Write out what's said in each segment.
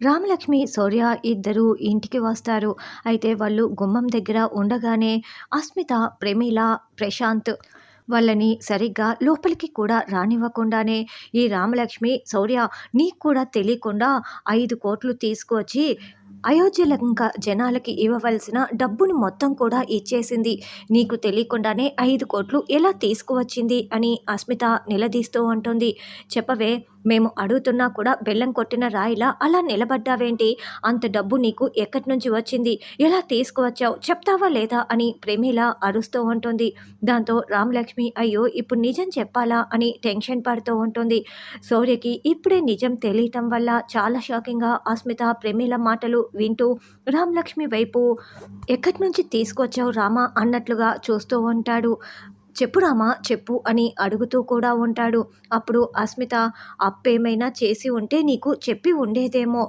రామలక్ష్మి శౌర్య ఇద్దరు ఇంటికి వస్తారు. అయితే వాళ్ళు గుమ్మం దగ్గర ఉండగానే అస్మిత ప్రమీల ప్రశాంత్ వాళ్ళని సరిగ్గా లోపలికి కూడా రానివ్వకుండానే ఈ రామలక్ష్మి శౌర్య నీకు కూడా తెలియకుండా ఐదు కోట్లు తీసుకువచ్చి అయోధ్యలంక జనాలకి ఇవ్వవలసిన డబ్బును మొత్తం కూడా ఇచ్చేసింది. నీకు తెలియకుండానే ఐదు కోట్లు ఎలా తీసుకువచ్చింది? అని అస్మిత నిలదీస్తూ ఉంటుంది. చెప్పవే మేము అడుగుతున్నా కూడా బెల్లం కొట్టిన రాయిలా అలా నిలబడ్డావేంటి? అంత డబ్బు నీకు ఎక్కడి నుంచి వచ్చింది? ఎలా తీసుకువచ్చావు? చెప్తావా లేదా? అని ప్రేమిలా అరుస్తూ ఉంటుంది. దాంతో రామలక్ష్మి అయ్యో ఇప్పుడు నిజం చెప్పాలా? అని టెన్షన్ పడుతూ ఉంటుంది. సౌర్యకి ఇప్పుడే నిజం తెలియటం వల్ల చాలా షాకింగ్గా అస్మిత ప్రేమిల మాటలు వింటూ రామలక్ష్మి వైపు ఎక్కడి నుంచి తీసుకొచ్చావు రామా? అన్నట్లుగా చూస్తూ ఉంటాడు. చెప్పు రామా చెప్పు అని అడుగుతూ కూడా ఉంటాడు. అప్పుడు అస్మిత అప్పేమైనా చేసి ఉంటే నీకు చెప్పి ఉండేదేమో.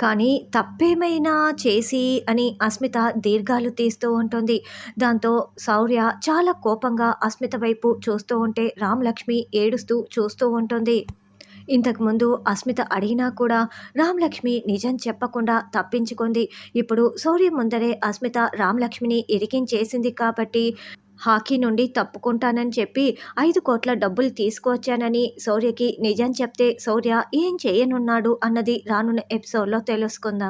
కానీ తప్పేమైనా చేసి అని అస్మిత దీర్ఘాలు తీస్తూ ఉంటుంది. దాంతో శౌర్య చాలా కోపంగా అస్మిత వైపు చూస్తూ ఉంటే రామలక్ష్మి ఏడుస్తూ చూస్తూ ఉంటుంది. ఇంతకుముందు అస్మిత అడిగినా కూడా రామలక్ష్మి నిజం చెప్పకుండా తప్పించుకుంది. ఇప్పుడు సౌర్య ముందరే అస్మిత రామలక్ష్మిని ఇరికించేసింది కాబట్టి హాకీ నుండి తప్పుకుంటానని చెప్పి ఐదు కోట్ల డబ్బులు తీసుకువచ్చానని శౌర్యకి నిజం చెప్తే శౌర్య ఏం చేయనున్నాడు అన్నది రానున్న ఎపిసోడ్లో తెలుసుకుందాం.